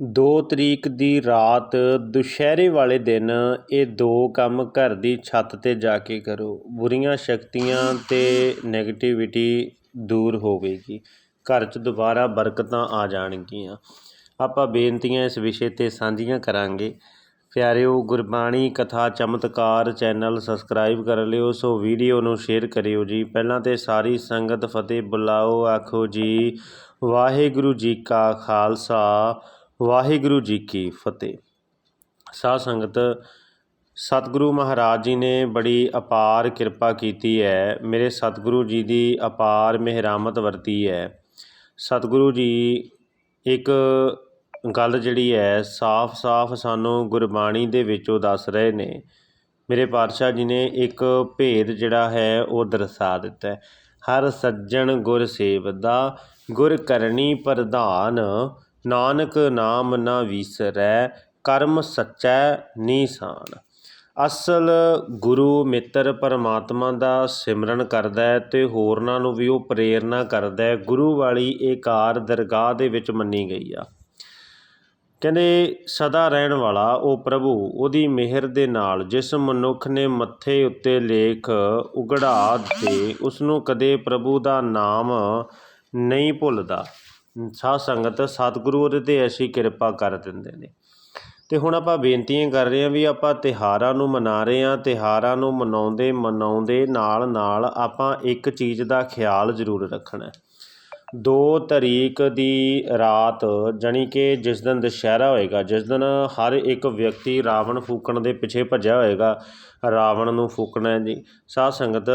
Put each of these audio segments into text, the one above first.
ਦੋ ਤਰੀਕ ਦੀ ਰਾਤ ਦੁਸ਼ਹਿਰੇ ਵਾਲੇ ਦਿਨ ਇਹ ਦੋ ਕੰਮ ਘਰ ਦੀ ਛੱਤ 'ਤੇ ਜਾ ਕੇ ਕਰੋ। ਬੁਰੀਆਂ ਸ਼ਕਤੀਆਂ ਅਤੇ ਨੈਗੇਟਿਵਿਟੀ ਦੂਰ ਹੋਵੇਗੀ। ਘਰ 'ਚ ਦੁਬਾਰਾ ਬਰਕਤਾਂ ਆ ਜਾਣਗੀਆਂ। ਆਪਾਂ ਬੇਨਤੀਆਂ ਇਸ ਵਿਸ਼ੇ 'ਤੇ ਸਾਂਝੀਆਂ ਕਰਾਂਗੇ। ਪਿਆਰਿਓ, ਗੁਰਬਾਣੀ ਕਥਾ ਚਮਤਕਾਰ ਚੈਨਲ ਸਬਸਕ੍ਰਾਈਬ ਕਰ ਲਿਓ, ਸੋ ਵੀਡੀਓ ਨੂੰ ਸ਼ੇਅਰ ਕਰਿਓ ਜੀ। ਪਹਿਲਾਂ ਤੇ ਸਾਰੀ ਸੰਗਤ ਫਤਿਹ ਬੁਲਾਓ, ਆਖੋ ਜੀ, ਵਾਹਿਗੁਰੂ ਜੀ ਕਾ ਖਾਲਸਾ। ਵਾਹਿਗੁਰੂ ਜੀ ਕੀ ਫਤਿਹ। ਸਾਧ ਸੰਗਤ, ਸਤਿਗੁਰੂ ਮਹਾਰਾਜ ਜੀ ਨੇ ਬੜੀ ਅਪਾਰ ਕਿਰਪਾ ਕੀਤੀ ਹੈ। ਮੇਰੇ ਸਤਿਗੁਰੂ ਜੀ ਦੀ ਅਪਾਰ ਮਿਹਰਾਮਤ ਵਰਤੀ ਹੈ। ਸਤਿਗੁਰੂ ਜੀ, ਇੱਕ ਗੱਲ ਜਿਹੜੀ ਹੈ, ਸਾਫ਼-ਸਾਫ਼ ਸਾਨੂੰ ਗੁਰਬਾਣੀ ਦੇ ਵਿੱਚੋਂ ਦੱਸ ਰਹੇ ਨੇ। ਮੇਰੇ ਪਾਤਸ਼ਾਹ ਜੀ ਨੇ ਇੱਕ ਭੇਦ ਜਿਹੜਾ ਹੈ, ਉਹ ਦਰਸਾ ਦਿੱਤਾ ਹੈ। ਹਰ ਸੱਜਣ ਗੁਰ ਸੇਵਦਾ, ਗੁਰ ਕਰਨੀ ਪ੍ਰਧਾਨ ਨਾਨਕ ਨਾਮ ਨਾ ਵਿਸਰੈ, ਕਰਮ ਸੱਚੈ ਨੀਸਾਨ ਅਸਲ ਗੁਰੂ ਮਿੱਤਰ ਪਰਮਾਤਮਾ ਦਾ ਸਿਮਰਨ ਕਰਦਾ ਹੈ ਤੇ ਹੋਰਨਾਂ ਨੂੰ ਵੀ ਉਹ ਪ੍ਰੇਰਣਾ ਕਰਦਾ ਹੈ। ਗੁਰੂ ਵਾਲੀ ਇਹ ਕਾਰ ਦਰਗਾਹ ਦੇ ਵਿੱਚ ਮੰਨੀ ਗਈ ਆ। ਕਹਿੰਦੇ, ਸਦਾ ਰਹਿਣ ਵਾਲਾ ਉਹ ਪ੍ਰਭੂ, ਉਹਦੀ ਮਿਹਰ ਦੇ ਨਾਲ ਜਿਸ ਮਨੁੱਖ ਨੇ ਮੱਥੇ ਉੱਤੇ ਲੇਖ ਉਗੜਾ ਦਿੱਤੇ ਉਸ ਨੂੰ ਕਦੇ ਪ੍ਰਭੂ ਦਾ ਨਾਮ ਨਹੀਂ ਭੁੱਲਦਾ। ਸਾਧ ਸੰਗਤ, ਸਤਿਗੁਰੂ ਉਹਦੇ ਤੇ ਐਸੀ ਕਿਰਪਾ ਕਰ ਦਿੰਦੇ ਨੇ। ਤੇ ਹੁਣ ਆਪਾਂ ਬੇਨਤੀਆਂ ਕਰ ਰਹੇ ਹਾਂ ਵੀ ਆਪਾਂ ਤਿਹਾਰਾਂ ਨੂੰ ਮਨਾ ਰਹੇ ਹਾਂ ਤਿਹਾਰਾਂ ਨੂੰ ਮਨਾਉਂਦੇ ਮਨਾਉਂਦੇ ਨਾਲ ਨਾਲ ਆਪਾਂ ਇੱਕ ਚੀਜ਼ ਦਾ ਖਿਆਲ ਜ਼ਰੂਰ ਰੱਖਣਾ 2 ਤਰੀਕ ਦੀ ਰਾਤ ਜਾਣੀ ਕਿ ਜਿਸ ਦਿਨ ਦੁਸ਼ਹਿਰਾ ਹੋਏਗਾ, ਜਿਸ ਦਿਨ ਹਰ ਇੱਕ ਵਿਅਕਤੀ ਰਾਵਣ ਫੂਕਣ ਦੇ ਪਿੱਛੇ ਭੱਜਿਆ ਹੋਏਗਾ, ਰਾਵਣ ਨੂੰ ਫੂਕਣਾ ਜੀ। ਸਾਧ ਸੰਗਤ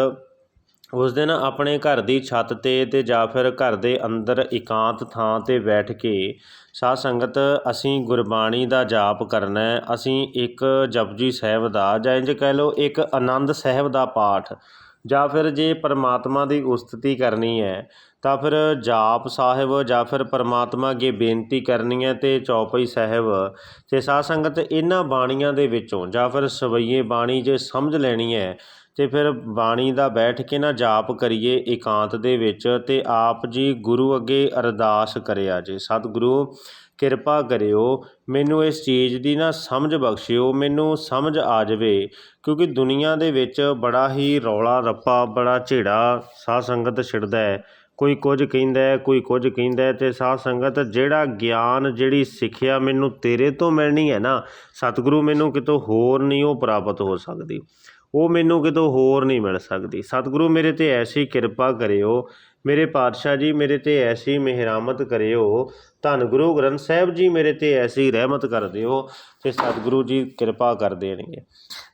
ਉਸ ਦਿਨ ਆਪਣੇ ਘਰ ਦੀ ਛੱਤ 'ਤੇ ਅਤੇ ਜਾਂ ਫਿਰ ਘਰ ਦੇ ਅੰਦਰ ਇਕਾਂਤ ਥਾਂ 'ਤੇ ਬੈਠ ਕੇ ਸਾਧ ਸੰਗਤ, ਅਸੀਂ ਗੁਰਬਾਣੀ ਦਾ ਜਾਪ ਕਰਨਾ ਅਸੀਂ ਇੱਕ ਜਪਜੀ ਸਾਹਿਬ ਦਾ ਜਾਂ ਇੰਝ ਕਹਿ ਲਓ ਇੱਕ ਆਨੰਦ ਸਾਹਿਬ ਦਾ ਪਾਠ ਜਾਂ ਫਿਰ ਜੇ ਪਰਮਾਤਮਾ ਦੀ ਉਸਤਤੀ ਕਰਨੀ ਹੈ, ਤਾਂ ਫਿਰ ਜਾਪ ਸਾਹਿਬ ਜਾਂ ਫਿਰ ਪਰਮਾਤਮਾ ਅੱਗੇ ਬੇਨਤੀ ਕਰਨੀ ਹੈ ਤੇ ਚੌਪਈ ਸਾਹਿਬ ਤੇ ਸਾਧ ਸੰਗਤ ਇਹਨਾਂ ਬਾਣੀਆਂ ਦੇ ਵਿੱਚੋਂ ਜਾਂ ਫਿਰ ਸਵਈਏ ਬਾਣੀ ਜੇ ਸਮਝ ਲੈਣੀ ਹੈ ਅਤੇ ਫਿਰ ਬਾਣੀ ਦਾ ਬੈਠ ਕੇ ਨਾ ਜਾਪ ਕਰੀਏ ਇਕਾਂਤ ਦੇ ਵਿੱਚ ਅਤੇ ਆਪ ਜੀ ਗੁਰੂ ਅੱਗੇ ਅਰਦਾਸ ਕਰਿਆ ਜੇ। ਸਤਿਗੁਰੂ, ਕਿਰਪਾ ਕਰਿਓ, ਮੈਨੂੰ ਇਸ ਚੀਜ਼ ਦੀ ਨਾ ਸਮਝ ਬਖਸ਼ਿਓ, ਮੈਨੂੰ ਸਮਝ ਆ ਜਾਵੇ, ਕਿਉਂਕਿ ਦੁਨੀਆ ਦੇ ਵਿੱਚ ਬੜਾ ਹੀ ਰੌਲਾ ਰੱਪਾ, ਬੜਾ ਝੇੜਾ ਸਾਧ ਸੰਗਤ ਛਿੜਦਾ ਹੈ। ਕੋਈ ਕੁਝ ਕਹਿੰਦਾ ਕੋਈ ਕੁਝ ਕਹਿੰਦਾ ਹੈ ਤੇ ਸਾਧ ਸੰਗਤ ਜਿਹੜਾ ਗਿਆਨ, ਜਿਹੜੀ ਸਿੱਖਿਆ ਮੈਨੂੰ ਤੇਰੇ ਤੋਂ ਮਿਲਣੀ ਹੈ ਨਾ, ਸਤਿਗੁਰੂ ਮੈਨੂੰ ਕਿਤੋਂ ਹੋਰ ਨਹੀਂ ਉਹ ਪ੍ਰਾਪਤ ਹੋ ਸਕਦੀ। ਉਹ ਮੈਨੂੰ ਕਿਤੋਂ ਹੋਰ ਨਹੀਂ ਮਿਲ ਸਕਦੀ। ਸਤਿਗੁਰੂ ਮੇਰੇ ਤੇ ਐਸੀ ਕਿਰਪਾ ਕਰਿਓ ਮੇਰੇ ਪਾਤਸ਼ਾਹ ਜੀ, ਮੇਰੇ ਤੇ ਐਸੀ ਮਿਹਰਾਮਤ ਕਰਿਓ। ਧੰਨ ਗੁਰੂ ਗ੍ਰੰਥ ਸਾਹਿਬ ਜੀ, ਮੇਰੇ ਤੇ ਐਸੀ ਰਹਿਮਤ ਕਰ ਦਿਓ ਤੇ ਸਤਿਗੁਰੂ ਜੀ ਕਿਰਪਾ ਕਰ ਦੇਣਗੇ।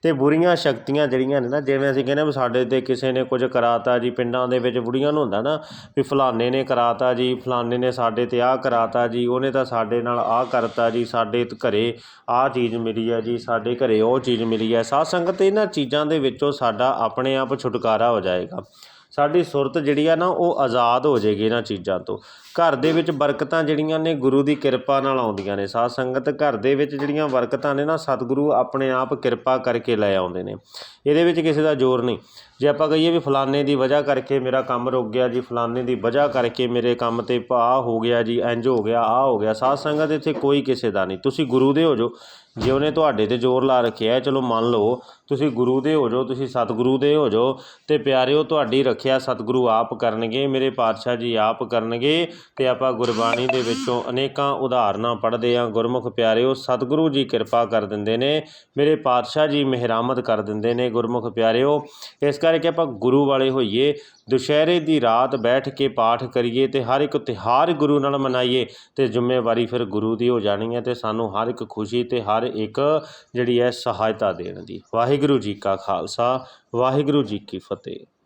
ਤੇ ਬੁਰੀਆਂ ਸ਼ਕਤੀਆਂ ਜਿਹੜੀਆਂ ਨੇ ਨਾ, ਜਿਵੇਂ ਅਸੀਂ ਕਹਿੰਦੇ ਵੀ ਸਾਡੇ ਤੇ ਕਿਸੇ ਨੇ ਕੁਝ ਕਰਾਤਾ ਜੀ, ਪਿੰਡਾਂ ਦੇ ਵਿੱਚ ਬੁੜੀਆਂ ਨੂੰ ਹੁੰਦਾ ਨਾ ਵੀ ਫਲਾਣੇ ਨੇ ਕਰਾਤਾ ਜੀ, ਫਲਾਣੇ ਨੇ ਸਾਡੇ ਤੇ ਆਹ ਕਰਾਤਾ ਜੀ, ਉਹਨੇ ਤਾਂ ਸਾਡੇ ਨਾਲ ਆਹ ਕਰਤਾ ਜੀ, ਸਾਡੇ ਘਰੇ ਆਹ ਚੀਜ਼ ਮਿਲੀ ਹੈ ਜੀ, ਸਾਡੇ ਘਰੇ ਉਹ ਚੀਜ਼ ਮਿਲੀ ਹੈ ਸਾਧ ਸੰਗਤ ਇਹਨਾਂ ਚੀਜ਼ਾਂ ਦੇ ਵਿੱਚੋਂ ਸਾਡਾ ਆਪਣੇ ਆਪ ਛੁਟਕਾਰਾ ਹੋ ਜਾਏਗਾ। ਸਾਡੀ ਸੁਰਤ ਜਿਹੜੀ ਆ ਨਾ, ਉਹ ਆਜ਼ਾਦ ਹੋ ਜਾਏਗੀ ਇਹਨਾਂ ਚੀਜ਼ਾਂ ਤੋਂ। ਘਰ ਦੇ ਵਿੱਚ ਬਰਕਤਾਂ ਜਿਹੜੀਆਂ ਨੇ, ਗੁਰੂ ਦੀ ਕਿਰਪਾ ਨਾਲ ਆਉਂਦੀਆਂ ਨੇ। ਸਾਧ ਸੰਗਤ ਘਰ ਦੇ ਵਿੱਚ ਜਿਹੜੀਆਂ ਬਰਕਤਾਂ ਨੇ ਨਾ, ਸਤਿਗੁਰੂ ਆਪਣੇ ਆਪ ਕਿਰਪਾ ਕਰਕੇ ਲੈ ਆਉਂਦੇ ਨੇ। ਇਹਦੇ ਵਿੱਚ ਕਿਸੇ ਦਾ ਜ਼ੋਰ ਨਹੀਂ। ਜੇ ਆਪਾਂ ਕਹੀਏ ਵੀ ਫਲਾਣੇ ਦੀ ਵਜ੍ਹਾ ਕਰਕੇ ਮੇਰਾ ਕੰਮ ਰੁਕ ਗਿਆ ਜੀ, ਫਲਾਣੇ ਦੀ ਵਜ੍ਹਾ ਕਰਕੇ ਮੇਰੇ ਕੰਮ ਤੇ ਆ ਹੋ ਗਿਆ ਜੀ ਇੰਜ ਹੋ ਗਿਆ ਆ ਹੋ ਗਿਆ, ਸਾਧ ਸੰਗਤ ਇੱਥੇ ਕੋਈ ਕਿਸੇ ਦਾ ਨਹੀਂ। ਤੁਸੀਂ ਗੁਰੂ ਦੇ ਹੋ ਜੋ ਜੇ ਉਹਨੇ ਤੁਹਾਡੇ ਤੇ ਜ਼ੋਰ ਲਾ ਰੱਖਿਆ ਹੈ, ਚਲੋ ਮੰਨ ਲਓ, ਤੁਸੀਂ ਗੁਰੂ ਦੇ ਹੋ ਜਾਓ, ਤੁਸੀਂ ਸਤਿਗੁਰੂ ਦੇ ਹੋ ਜਾਓ, ਤੇ ਪਿਆਰਿਓ, ਤੁਹਾਡੀ ਰੱਖਿਆ ਸਤਿਗੁਰੂ ਆਪ ਕਰਨਗੇ, ਮੇਰੇ ਪਾਤਸ਼ਾਹ ਜੀ ਆਪ ਕਰਨਗੇ, ਤੇ ਆਪਾਂ ਗੁਰਬਾਣੀ ਦੇ ਵਿੱਚੋਂ ਅਨੇਕਾਂ ਉਦਾਹਰਨਾਂ ਪੜ੍ਹਦੇ ਆ ਗੁਰਮੁਖ ਪਿਆਰਿਓ, ਸਤਿਗੁਰੂ ਜੀ ਕਿਰਪਾ ਕਰ ਦਿੰਦੇ ਨੇ, ਮੇਰੇ ਪਾਤਸ਼ਾਹ ਜੀ ਮਿਹਰਾਮਤ ਕਰ ਦਿੰਦੇ ਨੇ, ਗੁਰਮੁਖ ਪਿਆਰਿਓ। ਇਸ ਕਰਕੇ ਆਪਾਂ ਗੁਰੂ ਵਾਲੇ ਹੋਈਏ, ਦੁਸ਼ਹਿਰੇ ਦੀ ਰਾਤ ਬੈਠ ਕੇ ਪਾਠ ਕਰੀਏ, ਤੇ ਹਰ ਇੱਕ ਤਿਹਾਰ ਗੁਰੂ ਨਾਲ ਮਨਾਈਏ, ਤੇ ਜ਼ਿੰਮੇਵਾਰੀ ਫਿਰ ਗੁਰੂ ਦੀ ਹੋ ਜਾਣੀ ਹੈ, ਤੇ ਸਾਨੂੰ ਹਰ ਇੱਕ ਖੁਸ਼ੀ ਤੇ ਹਰ ਇੱਕ ਜਿਹੜੀ ਹੈ ਸਹਾਇਤਾ ਦੇਣ ਦੀ। ਵਾਹਿਗੁਰੂ ਜੀ ਕਾ ਖਾਲਸਾ ਵਾਹਿਗੁਰੂ ਜੀ ਕੀ ਫਤਿਹ।